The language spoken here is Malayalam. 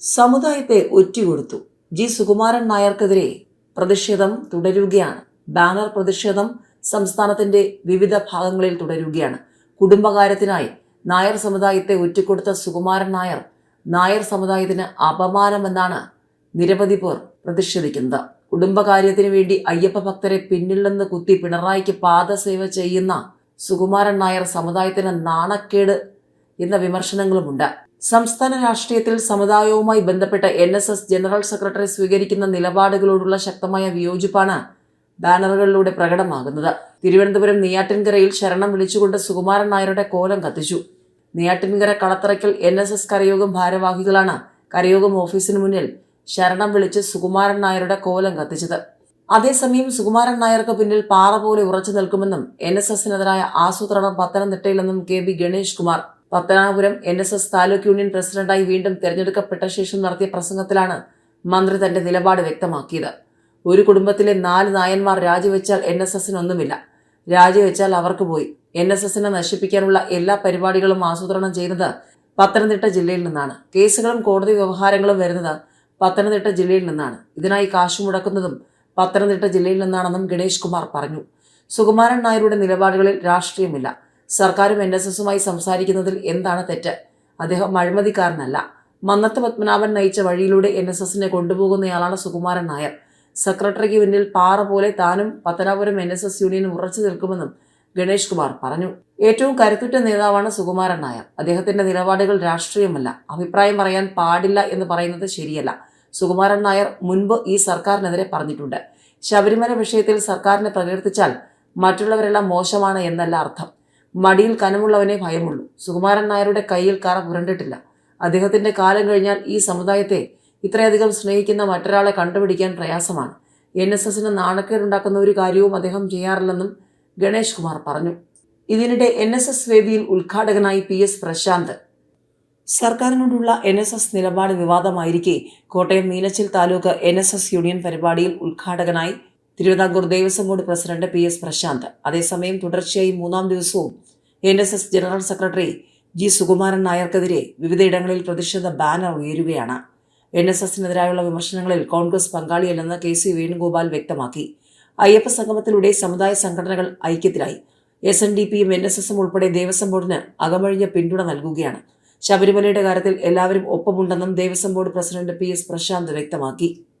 സമുദായത്തെ ഒറ്റുകൊടുത്തു ജി. സുകുമാരൻ നായർക്കെതിരെ പ്രതിഷേധം തുടരുകയാണ്. ബാനർ പ്രതിഷേധം സംസ്ഥാനത്തിന്റെ വിവിധ ഭാഗങ്ങളിൽ തുടരുകയാണ്. കുടുംബകാര്യത്തിനായി നായർ സമുദായത്തെ ഒറ്റുകൊടുത്ത സുകുമാരൻ നായർ നായർ സമുദായത്തിന് അപമാനമെന്നാണ് നിരവധി പേർ പ്രതിഷേധിക്കുന്നത്. കുടുംബകാര്യത്തിന് വേണ്ടി അയ്യപ്പ ഭക്തരെ പിന്നിൽ നിന്ന് കുത്തി പിണറായിക്ക് പാദസേവ ചെയ്യുന്ന സുകുമാരൻ നായർ സമുദായത്തിന് നാണക്കേട് എന്ന വിമർശനങ്ങളുമുണ്ട്. സംസ്ഥാന രാഷ്ട്രീയത്തിൽ സമുദായവുമായി ബന്ധപ്പെട്ട N S S general secretary സ്വീകരിക്കുന്ന നിലപാടുകളോടുള്ള ശക്തമായ വിയോജിപ്പാണ് ബാനറുകളിലൂടെ പ്രകടമാകുന്നത്. തിരുവനന്തപുരം നെയ്യാറ്റിൻകരയിൽ ശരണം വിളിച്ചുകൊണ്ട് സുകുമാരൻ നായരുടെ കോലം കത്തിച്ചു. Neyyattinkara Kalatharakkal N S S കരയോഗം ഭാരവാഹികളാണ് കരയോഗം ഓഫീസിന് മുന്നിൽ ശരണം വിളിച്ച് സുകുമാരൻ നായരുടെ കോലം കത്തിച്ചത്. അതേസമയം സുകുമാരൻ നായർക്ക് പിന്നിൽ പാറ പോലെ ഉറച്ചു നിൽക്കുമെന്നും എൻ എസ് എസിനെതിരായ ആസൂത്രണം പത്തനംതിട്ടയിലെന്നും K B Ganesh Kumar Pathanapuram N S S taluk union പ്രസിഡന്റായി വീണ്ടും തെരഞ്ഞെടുക്കപ്പെട്ട ശേഷം നടത്തിയ പ്രസംഗത്തിലാണ് മന്ത്രി തന്റെ നിലപാട് വ്യക്തമാക്കിയത്. ഒരു കുടുംബത്തിലെ നാല് നായന്മാർ രാജിവെച്ചാൽ എൻ എസ് എസിനൊന്നുമില്ല രാജിവെച്ചാൽ അവർക്ക് പോയി. എൻ എസ് എസിനെ നശിപ്പിക്കാനുള്ള എല്ലാ പരിപാടികളും ആസൂത്രണം ചെയ്യുന്നത് പത്തനംതിട്ട ജില്ലയിൽ നിന്നാണ്. കേസുകളും കോടതി വ്യവഹാരങ്ങളും വരുന്നത് പത്തനംതിട്ട ജില്ലയിൽ നിന്നാണ്. ഇതിനായി കാശ് മുടക്കുന്നതും പത്തനംതിട്ട ജില്ലയിൽ നിന്നാണെന്നും ഗണേഷ് കുമാർ പറഞ്ഞു. സുകുമാരൻ നായരുടെ നിലപാടുകളിൽ രാഷ്ട്രീയമില്ല. സർക്കാരും എൻ എസ് എസുമായി സംസാരിക്കുന്നതിൽ എന്താണ് തെറ്റ്? അദ്ദേഹം അഴിമതിക്കാരനല്ല. മന്നത്ത് പത്മനാഭൻ നയിച്ച വഴിയിലൂടെ എൻ എസ് എസിനെ കൊണ്ടുപോകുന്നയാളാണ് സുകുമാരൻ നായർ. സെക്രട്ടറിക്ക് പിന്നിൽ പാറ പോലെ താനും പത്തനാപുരം എൻ എസ് എസ് യൂണിയനും ഉറച്ചു നിൽക്കുമെന്നും ഗണേഷ് കുമാർ പറഞ്ഞു. ഏറ്റവും കരുത്തുറ്റ നേതാവാണ് സുകുമാരൻ നായർ. അദ്ദേഹത്തിന്റെ നിലപാടുകൾ രാഷ്ട്രീയമല്ല. അഭിപ്രായം പറയാൻ പാടില്ല എന്ന് പറയുന്നത് ശരിയല്ല. സുകുമാരൻ നായർ മുൻപ് ഈ സർക്കാരിനെതിരെ പറഞ്ഞിട്ടുണ്ട്. ശബരിമല വിഷയത്തിൽ സർക്കാരിനെ പ്രകീർത്തിച്ചാൽ മറ്റുള്ളവരെല്ലാം മോശമാണ് എന്നല്ല അർത്ഥം. മടിയിൽ കനമുള്ളവനെ ഭയമുള്ളൂ. സുകുമാരൻ നായരുടെ കയ്യിൽ കറ പുരണ്ടിട്ടില്ല. അദ്ദേഹത്തിന്റെ കാലം കഴിഞ്ഞാൽ ഈ സമുദായത്തെ ഇത്രയധികം സ്നേഹിക്കുന്ന മറ്റൊരാളെ കണ്ടുപിടിക്കാൻ പ്രയാസമാണ്. എൻ എസ് എസിന് നാണക്കേടുണ്ടാക്കുന്ന ഒരു കാര്യവും അദ്ദേഹം ചെയ്യാറില്ലെന്നും ഗണേഷ് കുമാർ പറഞ്ഞു. ഇതിനിടെ എൻ എസ് എസ് വേദിയിൽ ഉദ്ഘാടകനായി പി എസ് പ്രശാന്ത്. സർക്കാരിനോടുള്ള എൻ എസ് എസ് നിലപാട് വിവാദമായിരിക്കെ Kottayam Meenachil taluk N S S union പരിപാടിയിൽ ഉദ്ഘാടകനായി Thiruvithamkoor Devaswom board president P S Prashanth. അതേസമയം തുടർച്ചയായി മൂന്നാം ദിവസവും N S S general secretary G Sukumaran നായർക്കെതിരെ വിവിധയിടങ്ങളിൽ പ്രതിഷേധ ബാനർ ഉയരുകയാണ്. എൻ എസ് എസിനെതിരായുള്ള വിമർശനങ്ങളിൽ കോൺഗ്രസ് പങ്കാളിയല്ലെന്ന് കെ സി വേണുഗോപാൽ വ്യക്തമാക്കി. അയ്യപ്പ സംഗമത്തിലൂടെ സമുദായ സംഘടനകൾ ഐക്യത്തിലായി. എസ് എൻ ഡി പിയും എൻ എസ് എസും ഉൾപ്പെടെ ദേവസ്വം ബോർഡിന് അകമഴിഞ്ഞ പിന്തുണ നൽകുകയാണ്. ശബരിമലയുടെ കാര്യത്തിൽ എല്ലാവരും ഒപ്പമുണ്ടെന്നും Devaswom board president P S Prashanth വ്യക്തമാക്കി.